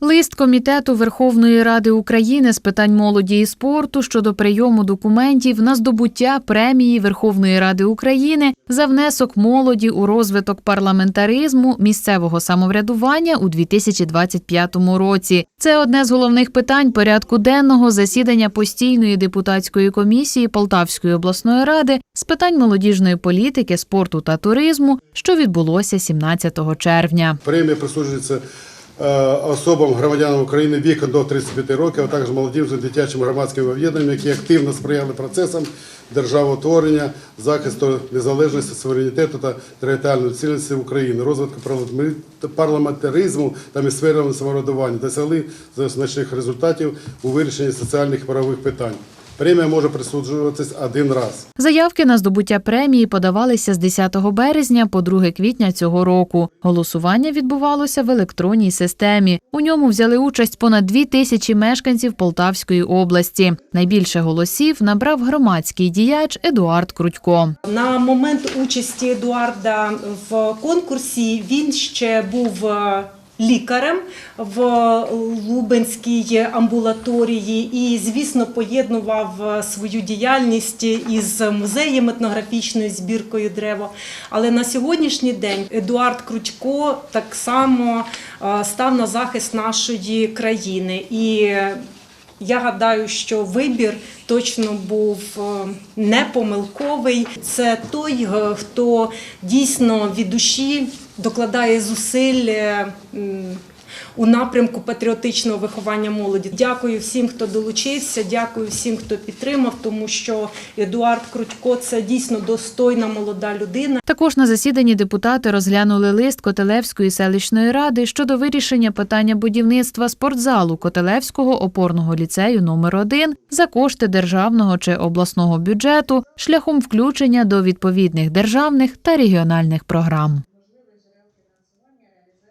Лист комітету Верховної Ради України з питань молоді і спорту щодо прийому документів на здобуття премії Верховної Ради України за внесок молоді у розвиток парламентаризму місцевого самоврядування у 2025 році. Це одне з головних питань порядку денного засідання постійної депутатської комісії Полтавської обласної ради з питань молодіжної політики, спорту та туризму, що відбулося 17 червня. Премія присуджується особам громадянам України віком до 35 років, а також молодим дитячим громадським об'єднанням, які активно сприяли процесам державотворення, захисту незалежності, суверенітету та територіальної цілісності України, розвитку парламентаризму- та місцевого самоврядування, досягли значних результатів у вирішенні соціальних правових питань. Премія може присуджуватись один раз. Заявки на здобуття премії подавалися з 10 березня по 2 квітня цього року. Голосування відбувалося в електронній системі. У ньому взяли участь понад дві тисячі мешканців Полтавської області. Найбільше голосів набрав громадський діяч Едуард Крутько. На момент участі Едуарда в конкурсі він ще був е, лікарем в Лубенській амбулаторії і, звісно, поєднував е, свою діяльність із музеєм етнографічною збіркою древо. Але на сьогоднішній день Едуард Крутько так само е, став на захист нашої країни. І я гадаю, що вибір точно був е, не помилковий. Це той, е, хто дійсно від душі докладає зусиль е, у напрямку патріотичного виховання молоді. Дякую всім, хто долучився, дякую всім, хто підтримав, тому що Едуард Крутько це дійсно достойна молода людина. Також на засіданні депутати розглянули лист Котелевської селищної ради щодо вирішення питання будівництва спортзалу Котелевського опорного ліцею номер 1 за кошти державного чи обласного бюджету шляхом включення до відповідних державних та регіональних програм.